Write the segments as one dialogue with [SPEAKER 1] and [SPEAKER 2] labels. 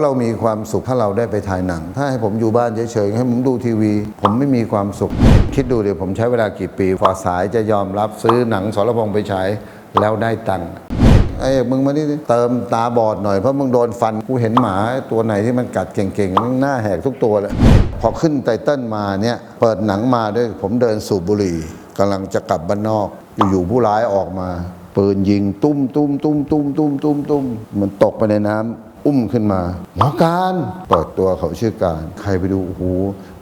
[SPEAKER 1] เรามีความสุขถ้าเราได้ไปถ่ายหนัง ถ้าให้ผมอยู่บ้านเฉยๆให้ผมดูทีวี ผมไม่มีความสุข คิดดูเดี๋ยวผมใช้เวลากี่ปีฟอสายจะยอมรับซื้อหนังสรพงษ์ไปฉายแล้วได้ตังค์ไอ้เอกมึงมานี่ดิเติมตาบอดหน่อยเพราะมึงโดนฟันกูเห็นหมาตัวไหนที่มันกัดเก่งๆมันหน้าแหกทุกตัวเลยพอขึ้นไตเติ้ลมาเนี่ยเปิดหนังมาด้วยผมเดินสูบบุหรี่กำลังจะกลับบ้านนอกอยู่ๆผู้ร้ายออกมา ปืนยิงตุ้มตุ้มตุ้มตุ้มตุ้มตุ้มตุ้มมันตกไปในน้ำ อุ้มขึ้นมา หมอการเปิดตัวเขาชื่อการ ใครไปดูโอ้โห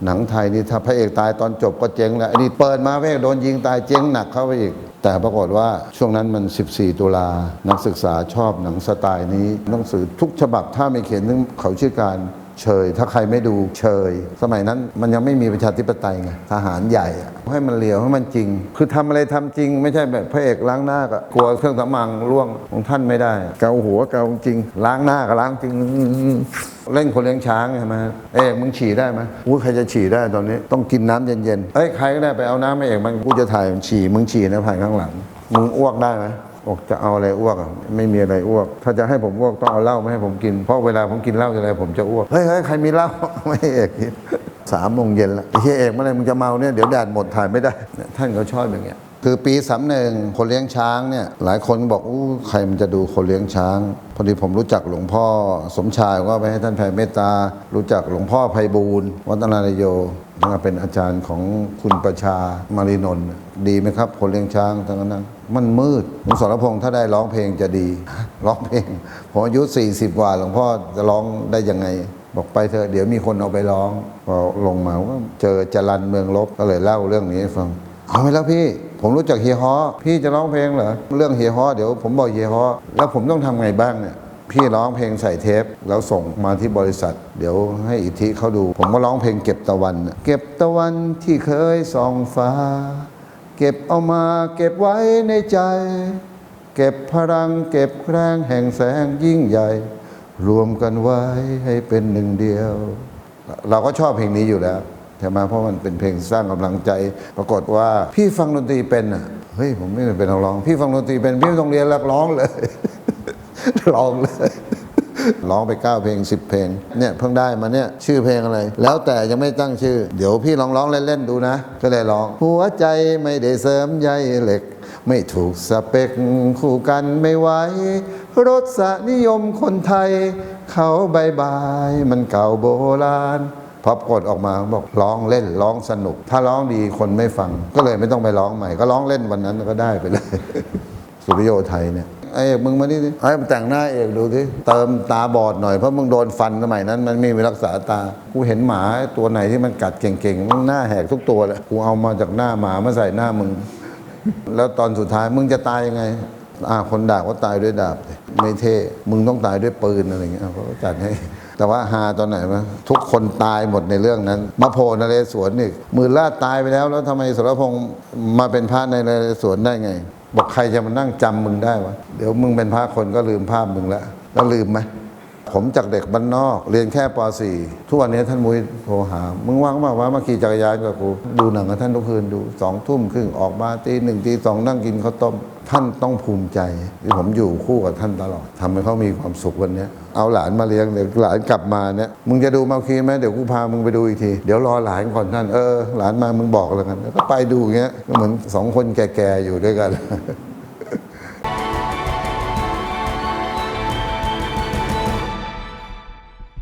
[SPEAKER 1] หนังไทยนี่ถ้าพระเอกตายตอนจบก็เจ๊งแล้วอันนี้เปิดมาพระเอกโดนยิงตายเจ๊งหนักเข้าไปอีก แต่ปรากฏว่าช่วงนั้นมัน 14 ตุลานักศึกษาชอบหนังสไตล์นี้หนังสือทุกฉบับถ้าไม่เขียนถึงเขาชื่อการเชย ถ้าใครไม่ดูเชย สมัยนั้นมันยังไม่มีประชาธิปไตยไงทหารใหญ่อะให้มันเลียวให้มันจริง คือทำอะไรทำจริง ไม่ใช่แบบพระเอกล้างหน้าก็กลัวเครื่องสำอางร่วงของท่านไม่ได้ เกาหัวเกาจริง ล้างหน้าก็ล้างจริง เล่นคนเลี้ยงช้างใช่ไหมเอกมึงฉี่ได้ไหมอุ้ใครจะฉี่ได้ตอนนี้ต้องกินน้ำเย็นๆเอ้ยใครก็ได้ไปเอาน้ำให้เอกมันกูจะถ่ายฉี่มึงฉี่นะผ่านข้างหลังมึงอ้วกได้ไหม อกจะเอาอะไรอ้วกอะไม่มีอะไรอ้วก ถ้าจะให้ผมอ้วกต้องเอาเหล้าไมาให้ผมกิน เพราะเวลาผมกินเหล้าทีไรผมจะอ้วก เฮ้ยเฮ้ยใครมีเหล้า ไม่ให้เอกกินสามโมงเย็นแล้วไอ้เฮียเอกเมื่อไหรมึงจะเมาเนี่ยเดี๋ยวแดดหมดถ่ายไม่ได้เนี่ยท่านเขาชอบอย่างเงี้ย คือปีสามหนึ่งคนเลี้ยงช้างเนี่ยหลายคนบอกอู้ใครมันจะดูคนเลี้ยงช้าง พอดีผมรู้จักหลวงพ่อสมชายก็ไปให้ท่านแผ่เมตตา รู้จักหลวงพ่อไพบูลย์วัฒนานโย มาเป็นอาจารย์ของคุณประชามารีนนท์ดีไหมครับ คนเลี้ยงช้างทั้งนั้นมันมืดหลวงสรพงษ์ถ้าได้ร้องเพลงจะดี ร้องเพลงผมอายุ 40 กว่าหลวงพ่อจะร้องได้ยังไง บอกไปเถอะเดี๋ยวมีคนเอาไปร้องพอลงมาก็เจอจรันเมืองลบก็เลยเล่าเรื่องนี้ให้ฟังเอาไปแล้วพี่ ผมรู้จักเฮียฮอพี่จะร้องเพลงเหรอเรื่องเฮียฮอเดี๋ยวผมบอกเฮียฮอแล้วผมต้องทำไงบ้างเนี่ย พี่ร้องเพลงใส่เทป แล้วส่งมาที่บริษัท เดี๋ยวให้อิทธิเขาดู ผมก็ร้องเพลงเก็บตะวัน เก็บตะวันที่เคยส่องฟ้า เก็บเอามาเก็บไว้ในใจ เก็บพลังเก็บแรงแห่งแสงยิ่งใหญ่ รวมกันไว้ให้เป็นหนึ่งเดียว เราก็ชอบเพลงนี้อยู่แล้วใช่ไหมเพราะมันเป็นเพลงสร้างกำลังใจ ปรากฏว่าพี่ฟังดนตรีเป็นอะเฮ้ยผมไม่ได้เป็นนักร้อง พี่ฟังดนตรีเป็นพี่ไม่ต้องเรียนแล้วร้องเลย ร้องเลยร้องไปเก้าเพลงสิบเพลงเนี่ยเพิ่งได้มาเนี่ยชื่อเพลงอะไร แล้วแต่ยังไม่ตั้งชื่อ เดี๋ยวพี่ลองร้องเล่นๆดูนะ ก็เลยร้อง หัวใจไม่ได้เสริมใยเหล็ก ไม่ถูกสเปคคู่กันไม่ไหวรสนิยมคนไทย เขาบายบายมันเก่าโบราณพอกดออกมาบอกร้องเล่นร้องสนุก ถ้าร้องดีคนไม่ฟัง ก็เลยไม่ต้องไปร้องใหม่ ก็ร้องเล่นวันนั้นก็ได้ไปเลย สุริโยไทยเนี่ย ไอ้เอกมึงมานี่ดิไอ้มึงแต่งหน้าเอกดูดิเติมตาบอดหน่อยเพราะมึงโดนฟันสมัยนั้น มันไม่มีรักษาตา กูเห็นหมาตัวไหนที่มันกัดเก่งๆมันหน้าแหกทุกตัวเลยกูเอามาจากหน้าหมามาใส่หน้ามึง แล้วตอนสุดท้ายมึงจะตายยังไงอ่าคนด่าก็ตายด้วยดาบไม่เท่ มึงต้องตายด้วยปืนอะไรเงี้ยเขาจัดให้ แต่ว่าฮาตอนไหนวะทุกคนตายหมดในเรื่องนั้นมาโผล่นเรศวรอีกมือลาดตายไปแล้ว แล้วทำไมสรพงษ์มาเป็นพระในนเรศวรได้ไง บอกใครจะมานั่งจำมึงได้วะเดี๋ยวมึงเป็นพระคนก็ลืมภาพมึงแล้วแล้วลืมไหม ผมจากเด็กบ้านนอก เรียนแค่ป .4 ทุกวันนี้ท่านมุ้ยโทรหา มึงว่างเปล่าวะมาขี่จักรยานกับกูดูหนังกับท่านทุกคืนดูสองทุ่มครึ่งออกมาตีหนึ่งตีสองนั่งกินข้าวต้ม ท่านต้องภูมิใจที่ผมอยู่คู่กับท่านตลอดทำให้เขามีความสุขวันนี้เอาหลานมาเลี้ยงเดี๋ยวหลานกลับมาเนี่ยมึงจะดูมาคีไหมเดี๋ยวกูพามึงไปดูอีกทีเดี๋ยวรอหลานก่อนท่านเออหลานมามึงบอกแล้วกันก็ไปดูอย่างเงี้ยก็เหมือนสองคนแก่ๆอยู่ด้วยกัน